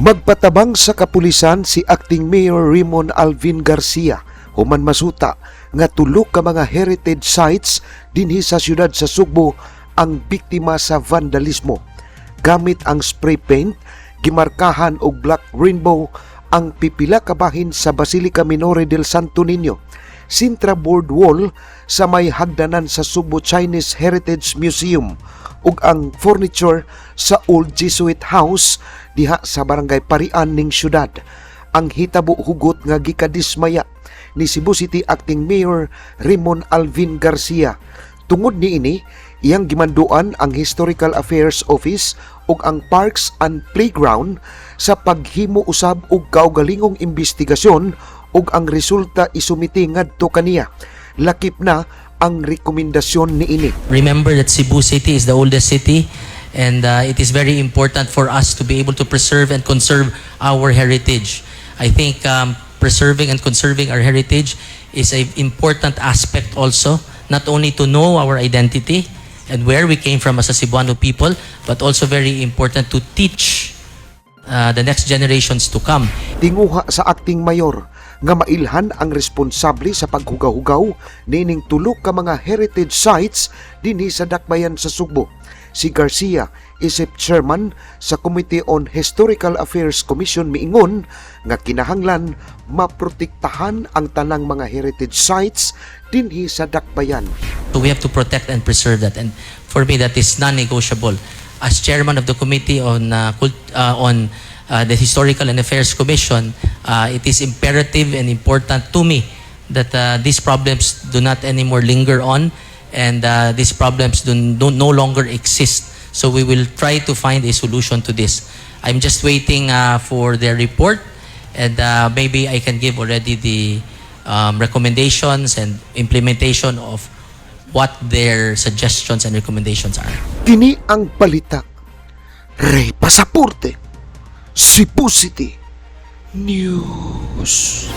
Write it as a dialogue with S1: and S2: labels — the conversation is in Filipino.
S1: Magpatabang sa kapulisan si Acting Mayor Raymond Alvin Garcia human masuta nga tulo ka mga heritage sites dinhi sa siyudad sa Sugbo ang biktima sa vandalismo. Gamit ang spray paint, gimarkahan og black rainbow ang pipila ka bahin sa Basilica Minore del Santo Niño. Sintra board wall sa may hagdanan sa Subo Chinese Heritage Museum ug ang furniture sa Old Jesuit House diha sa barangay Parian ning syudad. Ang hitabo hugot nga gikadismaya ni Cebu City Acting Mayor Raymond Alvin Garcia. Tungod ni ini, iyang gimanduan ang Historical Affairs Office ug ang Parks and Playground sa paghimo usab og kaugalingong investigasyon ug ang resulta isumiti ngadto kaniya. Lakip na ang rekomendasyon ni ini.
S2: Remember that Cebu City is the oldest city and uh, it is very important for us to be able to preserve and conserve our heritage. I think um, preserving and conserving our heritage is an important aspect also, not only to know our identity and where we came from as a Cebuano people, but also very important to teach uh, the next generations to come.
S1: tinguha sa acting mayor nga mailhan ang responsable sa paghugaw-hugaw nining tulo ka mga heritage sites dinhi sa Dakbayan sa Sugbo. Si Garcia isip chairman sa Committee on Historical Affairs Commission miingon nga kinahanglan maprotektahan ang tanang mga heritage sites dinhi sa Dakbayan.
S2: So we have to protect and preserve that. And for me, that is non-negotiable. As chairman of the committee on uh, cult- uh, on uh, the Historical and Affairs Commission, uh, it is imperative and important to me that uh, these problems do not anymore linger on, and uh, these problems do, do no longer exist. So we will try to find a solution to this. I'm just waiting uh, for their report, and uh, maybe I can give already the um, recommendations and implementation of what their suggestions and recommendations are.
S1: Kini ang balita. Rey Pasaporte. Cebu City News.